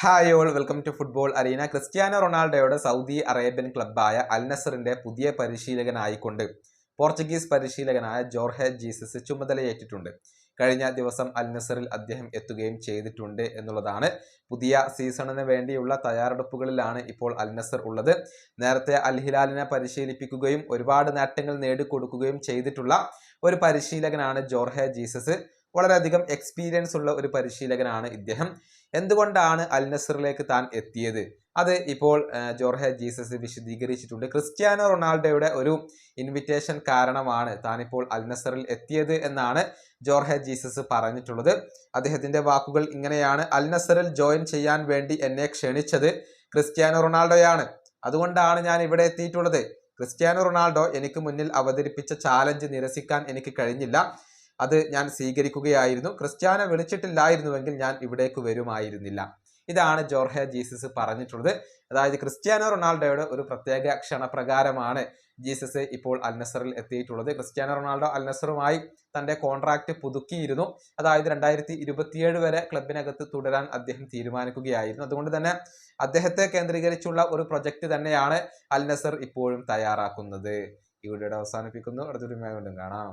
Hi all welcome to football arena Cristiano റൊണാൾഡോയുടെ Saudi Arabian ക്ലബ്ബായ Al നസറിന്റെ പുതിയ പരിശീലകനായിക്കൊണ്ട് പോർച്ചുഗീസ് പരിശീലകനായ ജോർഹെ ജീസസ് ചുമതലയേറ്റിട്ടുണ്ട്. കഴിഞ്ഞ ദിവസം അൽ നസറിൽ അദ്ദേഹം എത്തുകയും ചെയ്തിട്ടുണ്ട് എന്നുള്ളതാണ് പുതിയ സീസണിന് വേണ്ടിയുള്ള തയ്യാറെടുപ്പുകളിലാണ് ഇപ്പോൾ അൽ നസർ ഉള്ളത്. നേരത്തെ അൽ ഹിലാലിനെ പരിശീലിപ്പിക്കുകയും ഒരുപാട് നേട്ടങ്ങൾ നേടിക്കൊടുക്കുകയും ചെയ്തിട്ടുള്ള ഒരു പരിശീലകനാണ് ജോർഹെ ജീസസ്. വളരെയധികം എക്സ്പീരിയൻസ് ഉള്ള ഒരു പരിശീലകനാണ് ഇദ്ദേഹം. എന്തുകൊണ്ടാണ് അൽ നസറിലേക്ക് താൻ എത്തിയത്? അത് ഇപ്പോൾ ജോർഹെ ജീസസ് വിശദീകരിച്ചിട്ടുണ്ട്. ക്രിസ്ത്യാനോ റൊണാൾഡോയുടെ ഒരു ഇൻവിറ്റേഷൻ കാരണമാണ് താനിപ്പോൾ അൽ നസറിൽ എത്തിയത് എന്നാണ് ജോർഹെ ജീസസ് പറഞ്ഞിട്ടുള്ളത്. അദ്ദേഹത്തിന്റെ വാക്കുകൾ ഇങ്ങനെയാണ്. അൽ നസറിൽ ജോയിൻ ചെയ്യാൻ വേണ്ടി എന്നെ ക്ഷണിച്ചത് ക്രിസ്ത്യാനോ റൊണാൾഡോയാണ്. അതുകൊണ്ടാണ് ഞാൻ ഇവിടെ എത്തിയിട്ടുള്ളത്. ക്രിസ്ത്യാനോ റൊണാൾഡോ എനിക്ക് മുന്നിൽ അവതരിപ്പിച്ച ചാലഞ്ച് നിരസിക്കാൻ എനിക്ക് കഴിഞ്ഞില്ല. അത് ഞാൻ സ്വീകരിക്കുകയായിരുന്നു. ക്രിസ്ത്യാനെ വിളിച്ചിട്ടില്ലായിരുന്നുവെങ്കിൽ ഞാൻ ഇവിടേക്ക് വരുമായിരുന്നില്ല. ഇതാണ് ജോർഹെ ജീസസ് പറഞ്ഞിട്ടുള്ളത്. അതായത് ക്രിസ്ത്യാനോ റൊണാൾഡോയുടെ ഒരു പ്രത്യേക ക്ഷണപ്രകാരമാണ് ജീസസ് ഇപ്പോൾ അൽനസറിൽ എത്തിയിട്ടുള്ളത്. ക്രിസ്ത്യാനോ റൊണാൾഡോ അൽനസറുമായി തന്റെ കോൺട്രാക്ട് പുതുക്കിയിരുന്നു. അതായത് രണ്ടായിരത്തി ഇരുപത്തിയേഴ് വരെ ക്ലബിനകത്ത് തുടരാൻ അദ്ദേഹം തീരുമാനിക്കുകയായിരുന്നു. അതുകൊണ്ട് തന്നെ അദ്ദേഹത്തെ കേന്ദ്രീകരിച്ചുള്ള ഒരു പ്രൊജക്ട് തന്നെയാണ് അൽനസർ ഇപ്പോഴും തയ്യാറാക്കുന്നത്. ഇവിടെ അവസാനിപ്പിക്കുന്നു. അടുത്തൊരു കാണാം.